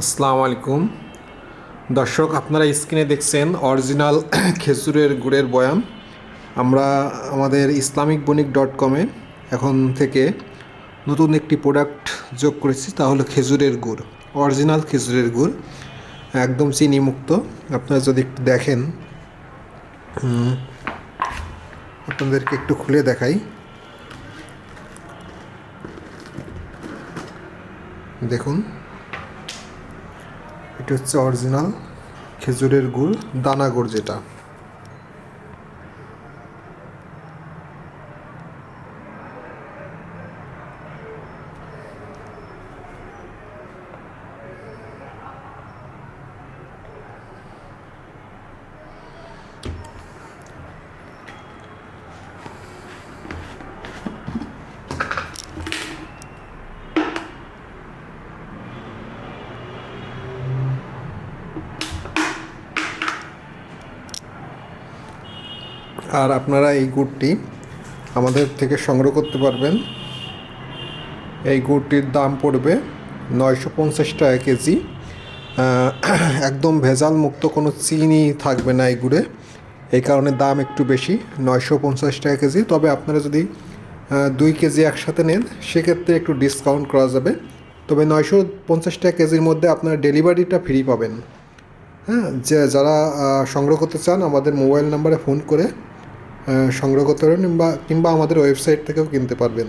আসসালামু আলাইকুম। দর্শক, আপনারা স্ক্রিনে দেখছেন অরিজিনাল খেজুরের গুড়ের বয়াম আমরা আমাদের ইসলামিক বণিক ডট কমে এখন থেকে নতুন একটি প্রোডাক্ট যোগ করেছি, তা হলো খেজুরের গুড়, অরিজিনাল খেজুরের গুড়। একদম চিনি মুক্ত। আপনারা যদি একটু দেখেন আপনাদেরকে একটু খুলে দেখাই। দেখুন। এটা হচ্ছে অরিজিনাল খেজুরের গুড় দানা গুড় যেটা। আর আপনারা এই গুড়টি আমাদের থেকে সংগ্রহ করতে পারবেন। এই গুড়টির দাম পড়বে নয়শো পঞ্চাশ টাকা কেজি। একদম ভেজাল মুক্ত কোনো চিনি থাকবে না এই গুড়ে। এই কারণে দাম একটু বেশি, নয়শো পঞ্চাশ টাকা কেজি। তবে আপনারা যদি দুই কেজি একসাথে নেন, সেক্ষেত্রে একটু ডিসকাউন্ট করা যাবে। তবে নয়শো পঞ্চাশ টাকা কেজির মধ্যে আপনারা ডেলিভারিটা ফ্রি পাবেন। হ্যাঁ যে যারা সংগ্রহ করতে চান, আমাদের মোবাইল নাম্বারে ফোন করে সংগ্রহ করতে পারেন কিংবা কিংবা আমাদের ওয়েবসাইট থেকেও কিনতে পারবেন।